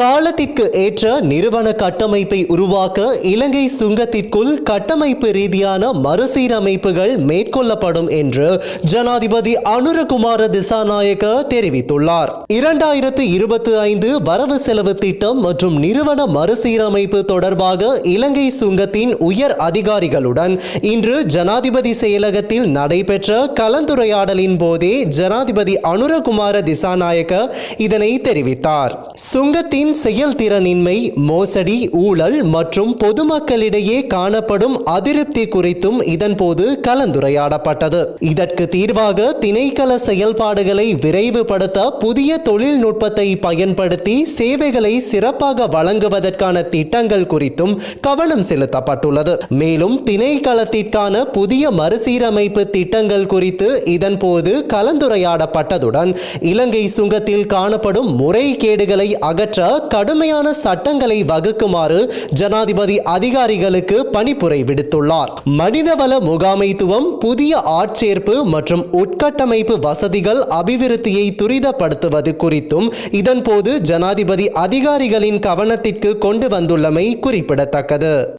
காலத்திற்கு ஏற்ற நிறுவன கட்டமைப்பை உருவாக்க இலங்கை சுங்கத்திற்குள் கட்டமைப்பு ரீதியான மறுசீரமைப்புகள் மேற்கொள்ளப்படும் என்று ஜனாதிபதி அனுரகுமார திசாநாயக்க தெரிவித்துள்ளார். இரண்டாயிரத்து இருபத்தி ஐந்து வரவு செலவு திட்டம் மற்றும் நிறுவன மறுசீரமைப்பு தொடர்பாக இலங்கை சுங்கத்தின் உயர் அதிகாரிகளுடன் இன்று ஜனாதிபதி செயலகத்தில் நடைபெற்ற கலந்துரையாடலின் போதே ஜனாதிபதி அனுரகுமார திசாநாயக்க இதனை தெரிவித்தார். சுங்கத்தின் செயல்திறனின்மை மோசடி ஊழல் மற்றும் பொதுமக்களிடையே காணப்படும் அதிருப்தி குறித்தும் இதன்போது கலந்துரையாடப்பட்டது. இதற்கு தீர்வாக திணைக்கள செயல்பாடுகளை விரைவுபடுத்த புதிய தொழில்நுட்பத்தை பயன்படுத்தி சேவைகளை சிறப்பாக வழங்குவதற்கான திட்டங்கள் குறித்தும் கவனம் செலுத்தப்பட்டுள்ளது. மேலும் திணைக்களத்திற்கான புதிய மறுசீரமைப்பு திட்டங்கள் குறித்து இதன்போது கலந்துரையாடப்பட்டதுடன் இலங்கை சுங்கத்தில் காணப்படும் முறைகேடுகளை அகற்ற கடுமையான சட்டங்களை வகுக்குமாறு ஜனாதிபதி அதிகாரிகளுக்கு பணிப்புரை விடுத்துள்ளார். மனிதவள முகாமைத்துவம் புதிய ஆட்சேர்ப்பு மற்றும் உட்கட்டமைப்பு வசதிகள் அபிவிருத்தியை துரிதப்படுத்துவது குறித்தும் இதன்போது ஜனாதிபதி அதிகாரிகளின் கவனத்திற்கு கொண்டு வந்துள்ளமை குறிப்பிடத்தக்கது.